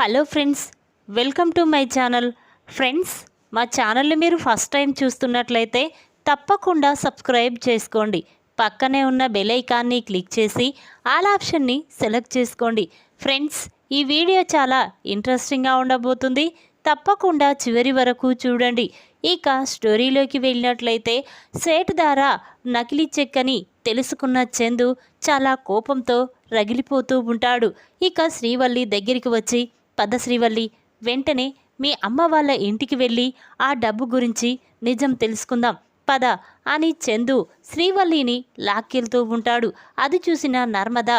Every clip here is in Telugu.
Hello friends welcome to my channel. Friends మా ఛానల్ని మీరు ఫస్ట్ టైం చూస్తున్నట్లయితే తప్పకుండా సబ్స్క్రైబ్ చేసుకోండి. పక్కనే ఉన్న బెల్ ఐకాన్ని క్లిక్ చేసి ఆల్ ఆప్షన్ని సెలెక్ట్ చేసుకోండి. ఫ్రెండ్స్ ఈ వీడియో చాలా ఇంట్రెస్టింగ్గా ఉండబోతుంది. తప్పకుండా చివరి వరకు చూడండి. ఇక స్టోరీలోకి వెళ్ళినట్లయితే సేట్ ద్వారా నకిలీ చెక్కని తెలుసుకున్న చందు చాలా కోపంతో రగిలిపోతూ ఉంటాడు. ఇక శ్రీవల్లి దగ్గరికి వచ్చి పద శ్రీవల్లి వెంటనే మీ అమ్మ వాళ్ళ ఇంటికి వెళ్ళి ఆ డబ్బు గురించి నిజం తెలుసుకుందాం. పద అని చందు శ్రీవల్లిని లాక్కెళ్తూ ఉంటాడు. అది చూసిన నర్మద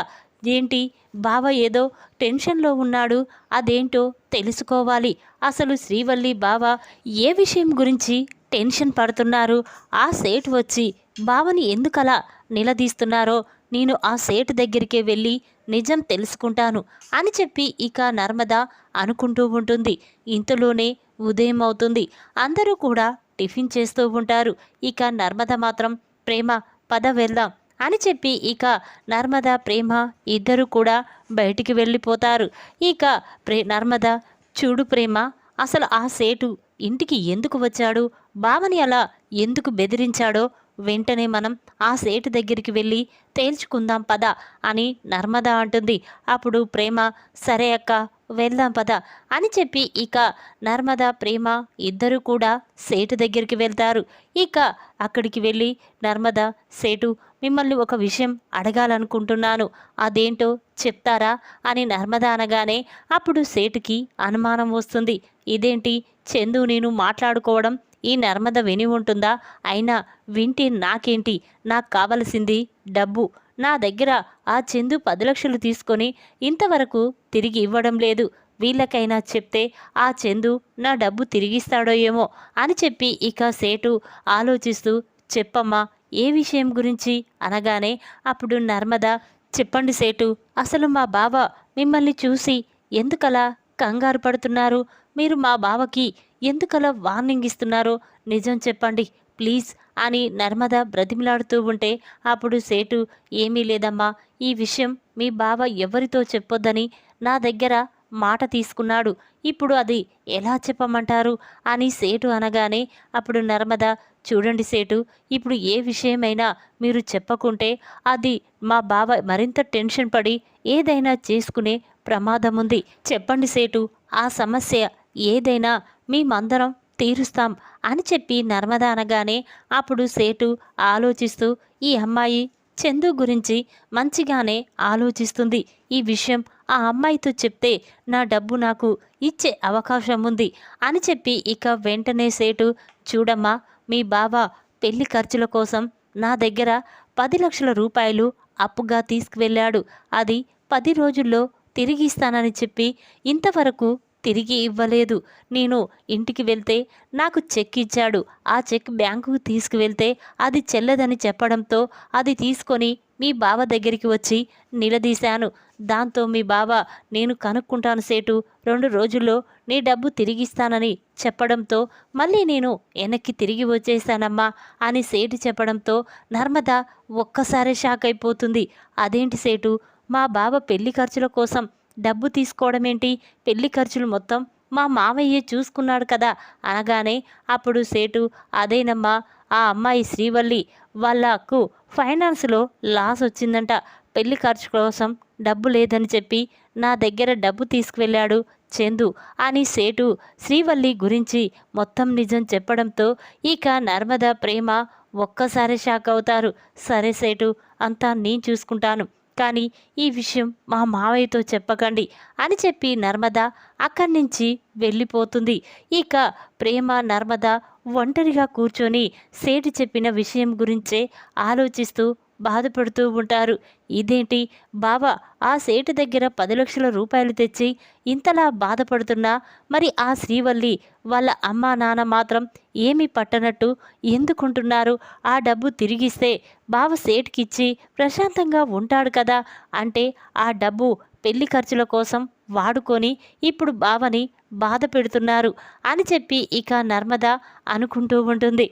ఏంటి బావ ఏదో టెన్షన్లో ఉన్నాడు అదేంటో తెలుసుకోవాలి. అసలు శ్రీవల్లి బావ ఏ విషయం గురించి టెన్షన్ పడుతున్నారు? ఆ సేట్ వచ్చి బావని ఎందుకలా నిలదీస్తున్నారో నేను ఆ సేటు దగ్గరికే వెళ్ళి నిజం తెలుసుకుంటాను అని చెప్పి ఇక నర్మద అనుకుంటూ ఉంటుంది. ఇంతలోనే ఉదయం అవుతుంది. అందరూ కూడా టిఫిన్ చేస్తూ ఉంటారు. ఇక నర్మద మాత్రం ప్రేమ పద వెళ్దాం అని చెప్పి ఇక నర్మద ప్రేమ ఇద్దరు కూడా బయటికి వెళ్ళిపోతారు. ఇక ప్రే నర్మద చూడు ప్రేమ అసలు ఆ సేటు ఇంటికి ఎందుకు వచ్చాడు? బావని అలా ఎందుకు బెదిరించాడో వెంటనే మనం ఆ సేటు దగ్గరికి వెళ్ళి తేల్చుకుందాం పద అని నర్మద అంటుంది. అప్పుడు ప్రేమ సరే అక్క వెళ్దాం పద అని చెప్పి ఇక నర్మద ప్రేమ ఇద్దరు కూడా సేటు దగ్గరికి వెళ్తారు. ఇక అక్కడికి వెళ్ళి నర్మద సేటు మిమ్మల్ని ఒక విషయం అడగాలనుకుంటున్నాను. అదేంటో చెప్తారా అని నర్మద అనగానే అప్పుడు సేటుకి అనుమానం వస్తుంది. ఇదేంటి? చందు నేను మాట్లాడుకోవడం ఈ నర్మద విని ఉంటుందా? అయినా వింటి నాకేంటి? నాకు కావలసింది డబ్బు. నా దగ్గర ఆ చందు పది లక్షలు తీసుకొని ఇంతవరకు తిరిగి ఇవ్వడం లేదు. వీళ్ళకైనా చెప్తే ఆ చందు నా డబ్బు తిరిగిస్తాడో ఏమో అని చెప్పి ఇక సేటు ఆలోచిస్తూ చెప్పమ్మా ఏ విషయం గురించి? అనగానే అప్పుడు నర్మద చెప్పండి సేటు అసలు మా బావ మిమ్మల్ని చూసి ఎందుకలా కంగారు పడుతున్నారు. మీరు మా బావకి ఎందుకలా వార్నింగ్ ఇస్తున్నారో నిజం చెప్పండి ప్లీజ్ అని నర్మద బ్రతిమిలాడుతూ ఉంటే అప్పుడు సేటు ఏమీ లేదమ్మా ఈ విషయం మీ బావ ఎవరితో చెప్పొద్దని నా దగ్గర మాట తీసుకున్నాడు. ఇప్పుడు అది ఎలా చెప్పమంటారు? అని సేటు అనగానే అప్పుడు నర్మద చూడండి సేటు ఇప్పుడు ఏ విషయమైనా మీరు చెప్పకుంటే అది మా బావ మరింత టెన్షన్ పడి ఏదైనా చేసుకునే ప్రమాదం ఉంది చెప్పండి సేటు ఆ సమస్య ఏదైనా మేమందరం తీరుస్తాం అని చెప్పి నర్మద అనగానే అప్పుడు సేటు ఆలోచిస్తూ ఈ అమ్మాయి చందు గురించి మంచిగానే ఆలోచిస్తుంది. ఈ విషయం ఆ అమ్మాయితో చెప్తే నా డబ్బు నాకు ఇచ్చే అవకాశం ఉంది అని చెప్పి ఇక వెంటనే సేటు చూడమ్మా మీ బావ పెళ్ళి ఖర్చుల కోసం నా దగ్గర పది లక్షల రూపాయలు అప్పుగా తీసుకువెళ్ళాడు. అది పది రోజుల్లో తిరిగి ఇస్తానని చెప్పి ఇంతవరకు తిరిగి ఇవ్వలేదు. నేను ఇంటికి వెళ్తే నాకు చెక్ ఇచ్చాడు. ఆ చెక్ బ్యాంకుకు తీసుకువెళ్తే అది చెల్లదని చెప్పడంతో అది తీసుకొని మీ బావ దగ్గరికి వచ్చి నిలదీశాను. దాంతో మీ బావ నేను కనుక్కుంటాను సేటు రెండు రోజుల్లో నీ డబ్బు తిరిగిస్తానని చెప్పడంతో మళ్ళీ నేను వెనక్కి తిరిగి వచ్చేసానమ్మా అని సేటు చెప్పడంతో నర్మద ఒక్కసారి షాక్ అయిపోతుంది. అదేంటి సేటు? మా బావ పెళ్ళి ఖర్చుల కోసం డబ్బు తీసుకోవడం ఏంటి పెళ్ళి ఖర్చులు మొత్తం మా మావయ్య చూసుకున్నాడు కదా అనగానే అప్పుడు సేటు అదేనమ్మా ఆ అమ్మాయి శ్రీవల్లి వాళ్ళకు ఫైనాన్స్లో లాస్ వచ్చిందంట. పెళ్ళి ఖర్చు కోసం డబ్బు లేదని చెప్పి నా దగ్గర డబ్బు తీసుకువెళ్ళాడు చందు అని సేటు శ్రీవల్లి గురించి మొత్తం నిజం చెప్పడంతో ఇక నర్మద ప్రేమ ఒక్కసారి షాక్ అవుతారు. సరే సేటు అంతా నేను చూసుకుంటాను. కానీ ఈ విషయం మా మావయ్యతో చెప్పకండి అని చెప్పి నర్మద అక్కడి నుంచి వెళ్ళిపోతుంది. ఇక ప్రేమ నర్మద ఒంటరిగా కూర్చొని సేటు చెప్పిన విషయం గురించే ఆలోచిస్తూ బాధపడుతూ ఉంటారు. ఇదేంటి? బాబా ఆ సేటు దగ్గర పది లక్షల రూపాయలు తెచ్చి ఇంతలా బాధపడుతున్నా? మరి ఆ శ్రీవల్లి వాళ్ళ అమ్మా నాన్న మాత్రం ఏమీ పట్టనట్టు ఎందుకుంటున్నారు? ఆ డబ్బు తిరిగిస్తే బావ సేటుకిచ్చి ప్రశాంతంగా ఉంటాడు కదా? అంటే ఆ డబ్బు పెళ్ళి ఖర్చుల కోసం వాడుకొని ఇప్పుడు బావని బాధ పెడుతున్నారు అని చెప్పి ఇక నర్మద అనుకుంటూ ఉంటుంది.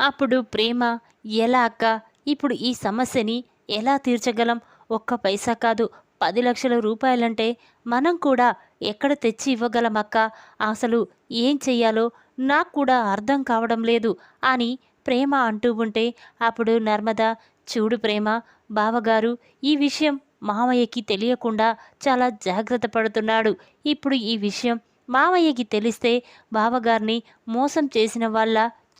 అప్పుడు ప్రేమ ఎలా అక్క? ఇప్పుడు ఈ సమస్యని ఎలా తీర్చగలం? ఒక్క పైసా కాదు పది లక్షల రూపాయలంటే మనం కూడా ఎక్కడ తెచ్చి ఇవ్వగలమక్క అసలు ఏం చెయ్యాలో నాకు కూడా అర్థం కావడం లేదు అని ప్రేమ అంటూ ఉంటే అప్పుడు నర్మద చూడు ప్రేమ బావగారు ఈ విషయం మామయ్యకి తెలియకుండా చాలా జాగ్రత్త పడుతున్నాడు. ఇప్పుడు ఈ విషయం మామయ్యకి తెలిస్తే బావగారిని మోసం చేసిన వాళ్ళ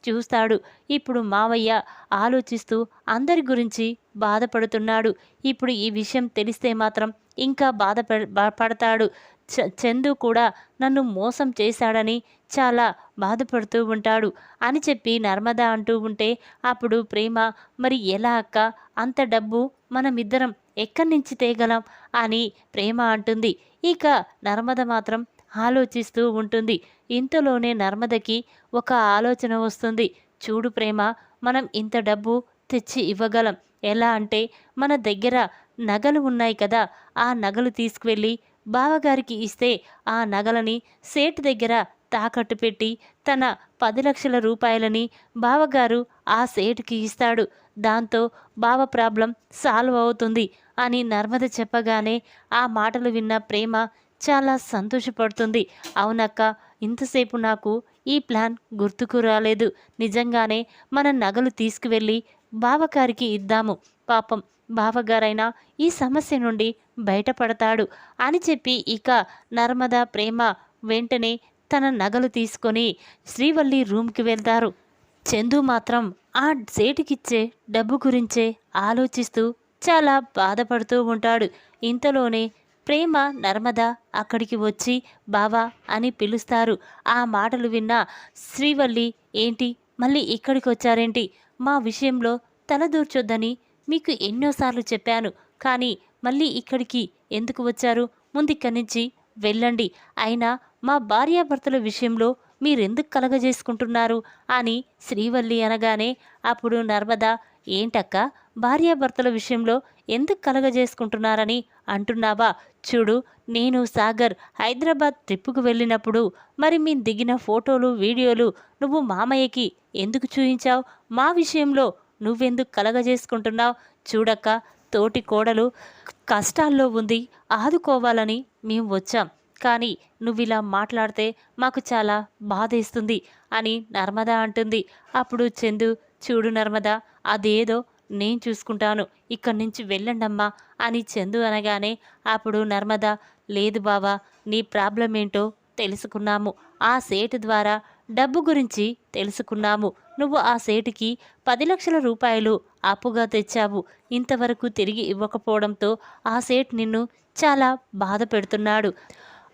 చూస్తాడు. ఇప్పుడు మావయ్య ఆలోచిస్తూ అందరి గురించి బాధపడుతున్నాడు. ఇప్పుడు ఈ విషయం తెలిస్తే మాత్రం ఇంకా బాధ పడతాడు. చ- చందు కూడా నన్ను మోసం చేశాడని చాలా బాధపడుతూ ఉంటాడు అని చెప్పి నర్మద అంటూ ఉంటే అప్పుడు ప్రేమ మరి ఎలా అక్క? అంత డబ్బు మనమిద్దరం ఎక్కడి నుంచి తేగలం? అని ప్రేమ అంటుంది. ఇక నర్మద మాత్రం ఆలోచిస్తూ ఉంటుంది. ఇంతలోనే నర్మదకి ఒక ఆలోచన వస్తుంది. చూడు ప్రేమ మనం ఇంత డబ్బు తెచ్చి ఇవ్వగలం. ఎలా అంటే మన దగ్గర నగలు ఉన్నాయి కదా ఆ నగలు తీసుకువెళ్ళి బావగారికి ఇస్తే ఆ నగలని సేటు దగ్గర తాకట్టు పెట్టి తన పది లక్షల రూపాయలని బావగారు ఆ సేటుకి ఇస్తాడు. దాంతో బావ ప్రాబ్లం సాల్వ్ అవుతుంది అని నర్మద చెప్పగానే ఆ మాటలు విన్న ప్రేమ చాలా సంతోషపడుతుంది. అవునక్క ఇంతసేపు నాకు ఈ ప్లాన్ గుర్తుకు రాలేదు. నిజంగానే మన నగలు తీసుకువెళ్ళి బావగారికి ఇద్దాము. పాపం బావగారైనా ఈ సమస్య నుండి బయటపడతాడు అని చెప్పి ఇక నర్మద ప్రేమ వెంటనే తన నగలు తీసుకొని శ్రీవల్లి రూమ్కి వెళ్తారు. చందు మాత్రం ఆ సేటికిచ్చే డబ్బు గురించే ఆలోచిస్తూ చాలా బాధపడుతూ ఉంటాడు. ఇంతలోనే ప్రేమ నర్మద అక్కడికి వచ్చి బావా అని పిలుస్తారు. ఆ మాటలు విన్న శ్రీవల్లి ఏంటి? మళ్ళీ ఇక్కడికి వచ్చారేంటి? మా విషయంలో తలదూర్చొద్దని మీకు ఎన్నోసార్లు చెప్పాను. కానీ మళ్ళీ ఇక్కడికి ఎందుకు వచ్చారు? ముందిక్కడి నుంచి వెళ్ళండి. అయినా మా భార్యాభర్తల విషయంలో మీరెందుకు కలగజేసుకుంటున్నారు? అని శ్రీవల్లి అనగానే అప్పుడు నర్మద ఏంటక్క? భార్యాభర్తల విషయంలో ఎందుకు కలగజేసుకుంటున్నారని అంటున్నావా? చూడు నేను సాగర్ హైదరాబాద్ ట్రిప్పుకు వెళ్ళినప్పుడు మరి మేము దిగిన ఫోటోలు వీడియోలు నువ్వు మామయ్యకి ఎందుకు చూయించావు? మా విషయంలో నువ్వెందుకు కలగజేసుకుంటున్నావు? చూడక్క తోటి కోడలు కష్టాల్లో ఉంది ఆదుకోవాలని మేము వచ్చాం. కానీ నువ్వు ఇలా మాట్లాడితే మాకు చాలా బాధేస్తుంది అని నర్మద అంటుంది. అప్పుడు చందు చూడు నర్మదా అదేదో నేను చూసుకుంటాను. ఇక్కడి నుంచి వెళ్ళండమ్మా అని చందు అనగానే అప్పుడు నర్మద లేదు బావా నీ ప్రాబ్లం ఏంటో తెలుసుకున్నాము. ఆ సేటు ద్వారా డబ్బు గురించి తెలుసుకున్నాము. నువ్వు ఆ సేటుకి పది లక్షల రూపాయలు అప్పుగా తెచ్చావు. ఇంతవరకు తిరిగి ఇవ్వకపోవడంతో ఆ సేట్ నిన్ను చాలా బాధ పెడుతున్నాడు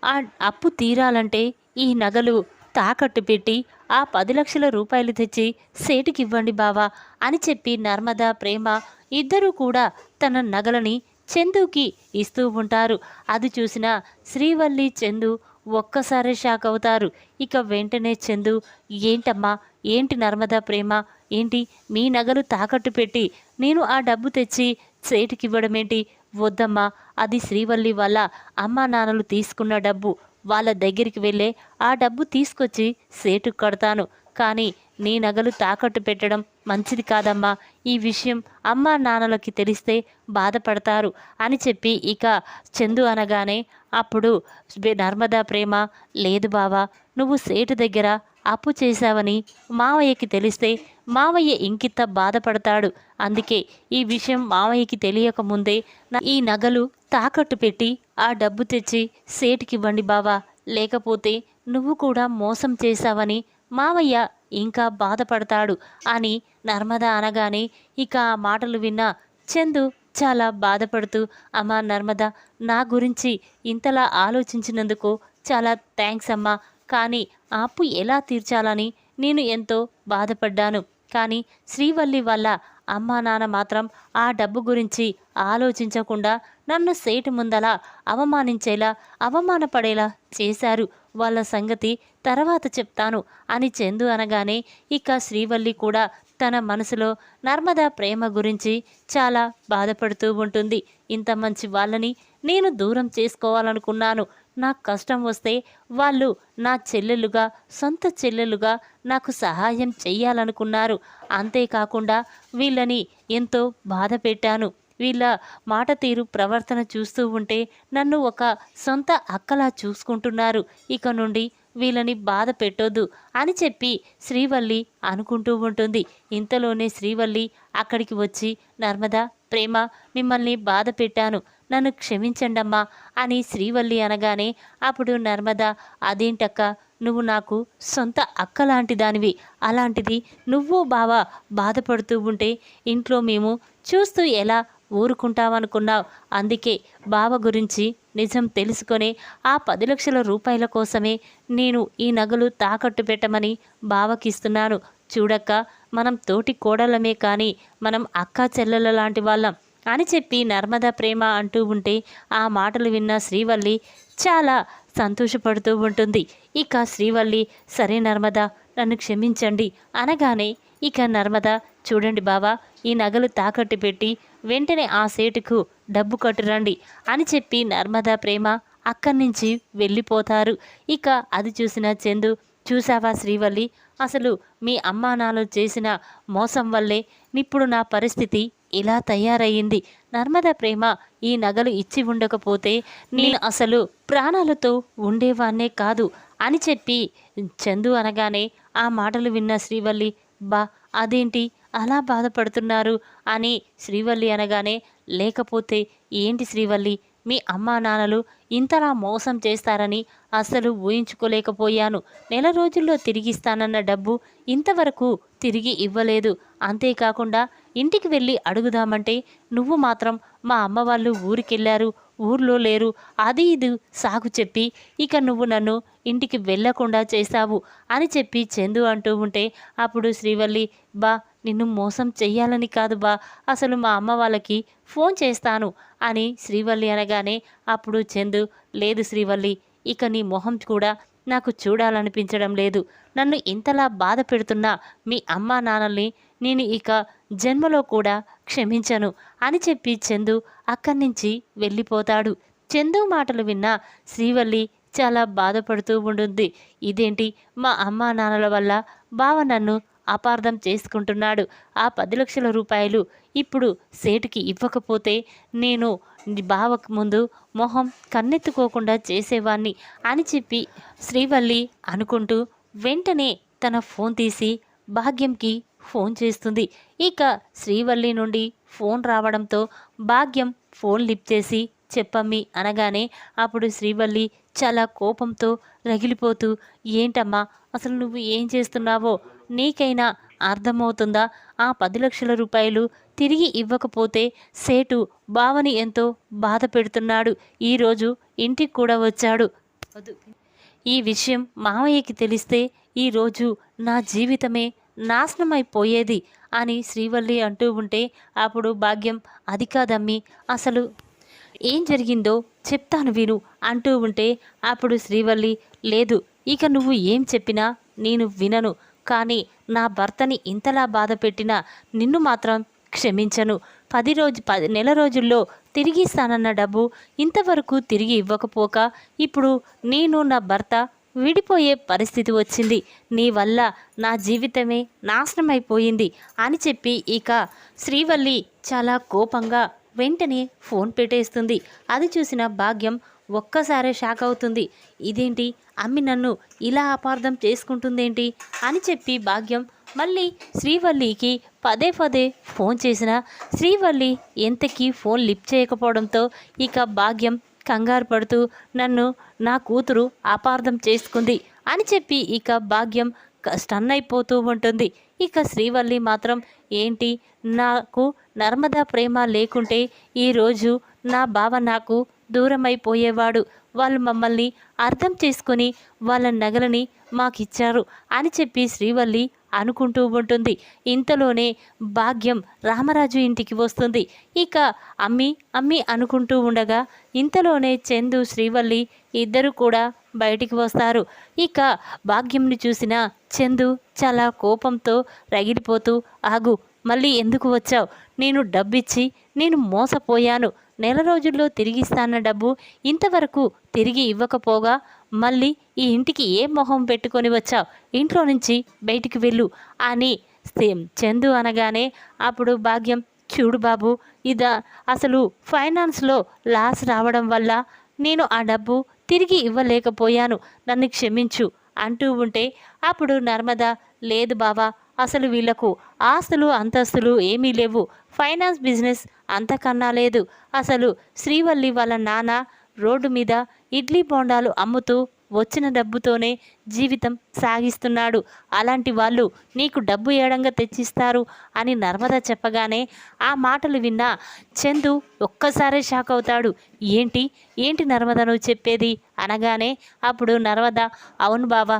ఆ అప్పు తీరాలంటే ఈ నగలు తాకట్టు పెట్టి ఆ పది లక్షల రూపాయలు తెచ్చి సేటుకి ఇవ్వండి బావా అని చెప్పి నర్మద ప్రేమ ఇద్దరూ కూడా తన నగలని చందుకి ఇస్తూ ఉంటారు. అది చూసిన శ్రీవల్లి చందు ఒక్కసారే షాక్ అవుతారు. ఇక వెంటనే చందు ఏంటమ్మా? ఏంటి నర్మదా ప్రేమ? ఏంటి? మీ నగలు తాకట్టు పెట్టి నేను ఆ డబ్బు తెచ్చి సేటుకివ్వడమేంటి? వద్దమ్మా అది శ్రీవల్లి వల్ల అమ్మా నాన్నలు తీసుకున్న డబ్బు. వాళ్ళ దగ్గరికి వెళ్ళే ఆ డబ్బు తీసుకొచ్చి సేటు కడతాను. కానీ నీ నగలు తాకట్టు పెట్టడం మంచిది కాదమ్మా. ఈ విషయం అమ్మా నాన్నలకి తెలిస్తే బాధపడతారు అని చెప్పి ఇక చందు అనగానే అప్పుడు నర్మదా ప్రేమ లేదు బావా. నువ్వు సేటు దగ్గర అప్పు చేశావని మావయ్యకి తెలిస్తే మావయ్య ఇంకింత బాధపడతాడు. అందుకే ఈ విషయం మావయ్యకి తెలియకముందే ఈ నగలు తాకట్టు పెట్టి ఆ డబ్బు తెచ్చి సేటికివ్వండి బావా. లేకపోతే నువ్వు కూడా మోసం చేశావని మావయ్య ఇంకా బాధపడతాడు అని నర్మద అనగానే ఇక ఆ మాటలు విన్న చందు చాలా బాధపడుతూ అమ్మా నర్మద నా గురించి ఇంతలా ఆలోచించినందుకు చాలా థ్యాంక్స్ అమ్మా. కానీ అప్పు ఎలా తీర్చాలని నేను ఎంతో బాధపడ్డాను. కానీ శ్రీవల్లి వల్ల అమ్మా నాన్న మాత్రం ఆ డబ్బు గురించి ఆలోచించకుండా నన్ను సేటు ముందలా అవమానించేలా అవమానపడేలా చేశారు. వాళ్ళ సంగతి తర్వాత చెప్తాను అని చందు అనగానే ఇక శ్రీవల్లి కూడా తన మనసులో నర్మదా ప్రేమ గురించి చాలా బాధపడుతూ ఉంటుంది. ఇంత మంచి వాళ్ళని నేను దూరం చేసుకోవాలనుకున్నాను. నాకు కష్టం వస్తే వాళ్ళు నా చెల్లెలుగా సొంత చెల్లెలుగా నాకు సహాయం చెయ్యాలనుకున్నారు. అంతేకాకుండా వీళ్ళని ఎంతో బాధ పెట్టాను. వీళ్ళ మాట తీరు ప్రవర్తన చూస్తూ ఉంటే నన్ను ఒక సొంత అక్కలా చూసుకుంటున్నారు. ఇక నుండి వీళ్ళని బాధ పెట్టొద్దు అని చెప్పి శ్రీవల్లి అనుకుంటూ ఉంటుంది. ఇంతలోనే శ్రీవల్లి అక్కడికి వచ్చి నర్మదా ప్రేమ మిమ్మల్ని బాధ పెట్టాను. నన్ను క్షమించండమ్మా అని శ్రీవల్లి అనగానే అప్పుడు నర్మద అదేంటక్క? నువ్వు నాకు సొంత అక్క లాంటి దానివి అలాంటిది నువ్వు బావ బాధపడుతూ ఉంటే ఇంట్లో మేము చూస్తూ ఎలా ఊరుకుంటామనుకున్నావు? అందుకే బావ గురించి నిజం తెలుసుకొని ఆ పది లక్షల రూపాయల కోసమే నేను ఈ నగలు తాకట్టు పెట్టమని బావకిస్తున్నాను. చూడక్క మనం తోటి కోడలమే కానీ మనం అక్క చెల్లెల లాంటి వాళ్ళం. అని చెప్పి నర్మద ప్రేమ అంటూ ఉంటే ఆ మాటలు విన్న శ్రీవల్లి చాలా సంతోషపడుతూ ఉంటుంది. ఇక శ్రీవల్లి సరే నర్మద నన్ను క్షమించండి అనగానే ఇక నర్మద చూడండి బావా ఈ నగలు తాకట్టు పెట్టి వెంటనే ఆ సేటుకు డబ్బు కట్టురండి అని చెప్పి నర్మద ప్రేమ అక్కడి నుంచి వెళ్ళిపోతారు. ఇక అది చూసిన చందు చూసావా శ్రీవల్లి అసలు మీ అమ్మా నాన్నలు చేసిన మోసం వల్లే ఇప్పుడు నా పరిస్థితి ఇలా తయారయ్యింది. నర్మద ప్రేమ ఈ నగలు ఇచ్చి ఉండకపోతే నేను అసలు ప్రాణాలతో ఉండేవాన్నే కాదు అని చెప్పి చందు అనగానే ఆ మాటలు విన్న శ్రీవల్లి బా అదేంటి? అలా బాధపడుతున్నారు? అని శ్రీవల్లి అనగానే లేకపోతే ఏంటి శ్రీవల్లి? మీ అమ్మా నాన్నలు ఇంతలా మోసం చేస్తారని అస్సలు ఊహించుకోలేకపోయాను. నెల రోజుల్లో తిరిగిస్తానన్న డబ్బు ఇంతవరకు తిరిగి ఇవ్వలేదు. అంతేకాకుండా ఇంటికి వెళ్ళి అడుగుదామంటే నువ్వు మాత్రం మా అమ్మ వాళ్ళు ఊరికెళ్ళారు ఊర్లో లేరు. అది ఇది సాగు చెప్పి ఇక నువ్వు నన్ను ఇంటికి వెళ్ళకుండా చేశావు అని చెప్పి చందు అంటూ ఉంటే అప్పుడు శ్రీవల్లి బా నిన్ను మోసం చెయ్యాలని కాదు బా అసలు మా అమ్మ వాళ్ళకి ఫోన్ చేస్తాను అని శ్రీవల్లి అనగానే అప్పుడు చందు లేదు శ్రీవల్లి ఇక నీ మొహం కూడా నాకు చూడాలనిపించడం లేదు. నన్ను ఇంతలా బాధ పెడుతున్న మీ అమ్మా నాన్నల్ని నేను ఇక జన్మలో కూడా క్షమించను అని చెప్పి చందు అక్కడి నుంచి వెళ్ళిపోతాడు. చందు మాటలు విన్న శ్రీవల్లి చాలా బాధపడుతూ ఉంటుంది. ఇదేంటి? మా అమ్మా నాన్నల వల్ల బావ నన్ను అపార్థం చేసుకుంటున్నాడు. ఆ పది లక్షల రూపాయలు ఇప్పుడు సేటుకి ఇవ్వకపోతే నేను బావకు ముందు మొహం కన్నెత్తుకోకుండా చేసేవాణ్ణి అని చెప్పి శ్రీవల్లి అనుకుంటూ వెంటనే తన ఫోన్ తీసి భాగ్యంకి ఫోన్ చేస్తుంది. ఇక శ్రీవల్లి నుండి ఫోన్ రావడంతో భాగ్యం ఫోన్ లిఫ్ట్ చేసి చెప్పమ్మి అనగానే అప్పుడు శ్రీవల్లి చాలా కోపంతో రగిలిపోతూ ఏంటమ్మా అసలు నువ్వు ఏం చేస్తున్నావో? నీకైనా అర్థమవుతుందా? ఆ పది లక్షల రూపాయలు తిరిగి ఇవ్వకపోతే సేటు బావని ఎంతో బాధ పెడుతున్నాడు. ఈరోజు ఇంటికి కూడా వచ్చాడు. ఈ విషయం మామయ్యకి తెలిస్తే ఈరోజు నా జీవితమే నాశనమైపోయేది అని శ్రీవల్లి అంటూ ఉంటే అప్పుడు భాగ్యం అది కాదమ్మి అసలు ఏం జరిగిందో చెప్తాను విను అంటూ ఉంటే అప్పుడు శ్రీవల్లి లేదు ఇక నువ్వు ఏం చెప్పినా నేను వినను కానీ నా భర్తని ఇంతలా బాధ పెట్టినా నిన్ను మాత్రం క్షమించను. పది రోజు పది నెల రోజుల్లో తిరిగి ఇస్తానన్న డబ్బు ఇంతవరకు తిరిగి ఇవ్వకపోక ఇప్పుడు నేను నా భర్త విడిపోయే పరిస్థితి వచ్చింది. నీ వల్ల నా జీవితమే నాశనమైపోయింది అని చెప్పి ఇక శ్రీవల్లి చాలా కోపంగా వెంటనే ఫోన్ పెట్టేస్తుంది. అది చూసిన భాగ్యం ఒక్కసారే షాక్ అవుతుంది. ఇదేంటి? అమ్మి నన్ను ఇలా అపార్థం చేసుకుంటుందేంటి? అని చెప్పి భాగ్యం మళ్ళీ శ్రీవల్లికి పదే పదే ఫోన్ చేసిన శ్రీవల్లి ఎంతకీ ఫోన్ లిఫ్ట్ చేయకపోవడంతో ఇక భాగ్యం కంగారు పడుతూ నన్ను నా కూతురు అపార్థం చేసుకుంది అని చెప్పి ఇక భాగ్యం స్టన్ అయిపోతూ ఉంటుంది. ఇక శ్రీవల్లి మాత్రం ఏంటి? నాకు నర్మదా ప్రేమ లేకుంటే ఈరోజు నా బావ నాకు దూరమైపోయేవాడు. వాళ్ళు మమ్మల్ని అర్థం చేసుకొని వాళ్ళ నగలని మాకిచ్చారు అని చెప్పి శ్రీవల్లి అనుకుంటూ ఉంటుంది. ఇంతలోనే భాగ్యం రామరాజు ఇంటికి వస్తుంది. ఇక అమ్మి అమ్మి అనుకుంటూ ఉండగా ఇంతలోనే చందు శ్రీవల్లి ఇద్దరు కూడా బయటికి వస్తారు. ఇక భాగ్యంని చూసిన చందు చాలా కోపంతో రగిలిపోతూ ఆగు మళ్ళీ ఎందుకు వచ్చావు? నేను డబ్బిచ్చి నేను మోసపోయాను. నెల రోజుల్లో తిరిగిస్తాన్న డబ్బు ఇంతవరకు తిరిగి ఇవ్వకపోగా మళ్ళీ ఈ ఇంటికి ఏ మొహం పెట్టుకొని వచ్చావు? ఇంట్లో నుంచి బయటికి వెళ్ళు అని సేమ్ చందు అనగానే అప్పుడు భాగ్యం చూడు బాబు ఇదా అసలు ఫైనాన్స్లో లాస్ రావడం వల్ల నేను ఆ డబ్బు తిరిగి ఇవ్వలేకపోయాను. నన్ను క్షమించు అంటూ ఉంటే అప్పుడు నర్మద లేదు బావా అసలు వీళ్ళకు ఆస్తులు అంతస్తులు ఏమీ లేవు. ఫైనాన్స్ బిజినెస్ అంతకన్నా లేదు. అసలు శ్రీవల్లి వాళ్ళ నాన్న రోడ్డు మీద ఇడ్లీ బోండాలు అమ్ముతూ వచ్చిన డబ్బుతోనే జీవితం సాగిస్తున్నాడు. అలాంటి వాళ్ళు నీకు డబ్బు ఏడంగా తెచ్చిస్తారు అని నర్మద చెప్పగానే ఆ మాటలు విన్న చందు ఒక్కసారే షాక్ అవుతాడు. ఏంటి? ఏంటి నర్మద నువ్వు చెప్పేది? అనగానే అప్పుడు నర్మద అవును బాబా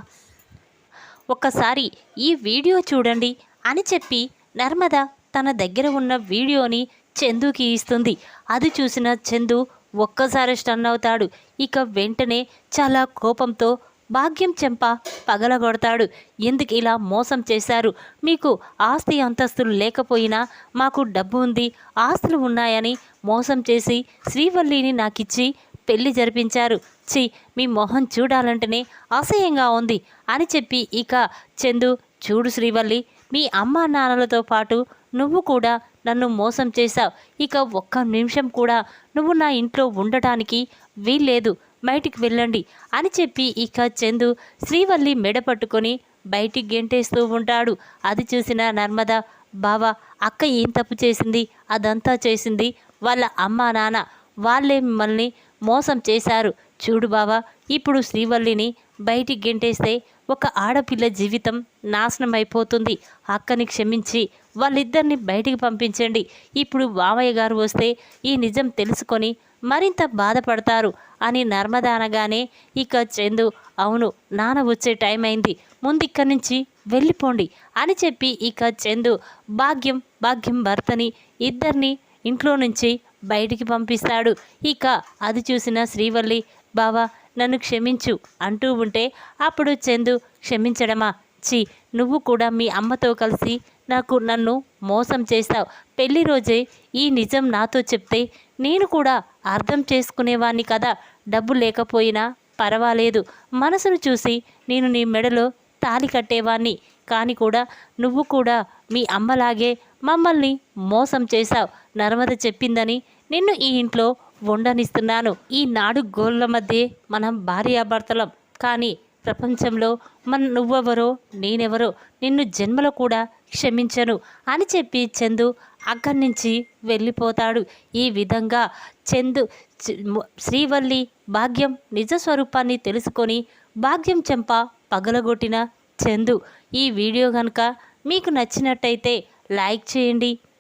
ఒక్కసారి ఈ వీడియో చూడండి అని చెప్పి నర్మద తన దగ్గర ఉన్న వీడియోని చందుకి ఇస్తుంది. అది చూసిన చందు ఒక్కసారి స్టన్ అవుతాడు. ఇక వెంటనే చాలా కోపంతో భాగ్యం చెంప పగలగొడతాడు. ఎందుకు ఇలా మోసం చేశారు? మీకు ఆస్తి అంతస్తులు లేకపోయినా మాకు డబ్బు ఉంది ఆస్తులు ఉన్నాయని మోసం చేసి శ్రీవల్లిని నాకిచ్చి పెళ్ళి జరిపించారు. చి మీ మొహం చూడాలంటేనే అసహ్యంగా ఉంది అని చెప్పి ఇక చందు చూడు శ్రీవల్లి మీ అమ్మా నాన్నలతో పాటు నువ్వు కూడా నన్ను మోసం చేశావు. ఇక ఒక్క నిమిషం కూడా నువ్వు నా ఇంట్లో ఉండటానికి వీల్లేదు. బయటికి వెళ్ళండి అని చెప్పి ఇక చందు శ్రీవల్లి మెడ పట్టుకొని బయటికి గెంటేస్తూ ఉంటాడు. అది చూసిన నర్మద బావా అక్క ఏం తప్పు చేసింది? అదంతా చేసింది వాళ్ళ అమ్మా నాన్న. వాళ్ళే మిమ్మల్ని మోసం చేశారు. చూడు బావా ఇప్పుడు శ్రీవల్లిని బయటికి గెంటేస్తే ఒక ఆడపిల్ల జీవితం నాశనం అయిపోతుంది అక్కని క్షమించి వాళ్ళిద్దరిని బయటికి పంపించండి. ఇప్పుడు మామయ్య గారు వస్తే ఈ నిజం తెలుసుకొని మరింత బాధపడతారు అని నర్మద అనగానే ఇక చందు అవును నాన్న వచ్చే టైం అయింది. ముందు ఇక్కడి నుంచి వెళ్ళిపోండి అని చెప్పి ఇక చందు భాగ్యం భాగ్యం భర్తని ఇద్దరిని ఇంట్లో నుంచి బయటికి పంపిస్తాడు. ఇక అది చూసిన శ్రీవల్లి బావా నన్ను క్షమించు అంటూ ఉంటే అప్పుడు చందు క్షమించడమా? చి నువ్వు కూడా మీ అమ్మతో కలిసి నాకు నన్ను మోసం చేశావు. పెళ్ళి రోజే ఈ నిజం నాతో చెప్తే నేను కూడా అర్థం చేసుకునేవాణ్ణి కదా. డబ్బు లేకపోయినా పర్వాలేదు. మనసును చూసి నేను నీ మెడలో తాలి కట్టేవాణ్ణి. కానీ కూడా నువ్వు కూడా మీ అమ్మలాగే మమ్మల్ని మోసం చేశావు. నర్మద చెప్పిందని నిన్ను ఈ ఇంట్లో ఉండనిస్తున్నాను ఈ నాడు గోళ్ళ మధ్య మనం భార్యాభర్తలం. కానీ ప్రపంచంలో మన నువ్వెవరో నేనెవరో నిన్ను జన్మలో కూడా క్షమించను అని చెప్పి చందు అక్కడి నుంచి వెళ్ళిపోతాడు. ఈ విధంగా చందు శ్రీవల్లి భాగ్యం నిజ స్వరూపాన్ని తెలుసుకొని భాగ్యం చెంప పగలగొట్టిన చందు. ఈ వీడియో కనుక మీకు నచ్చినట్టయితే లైక్ చేయండి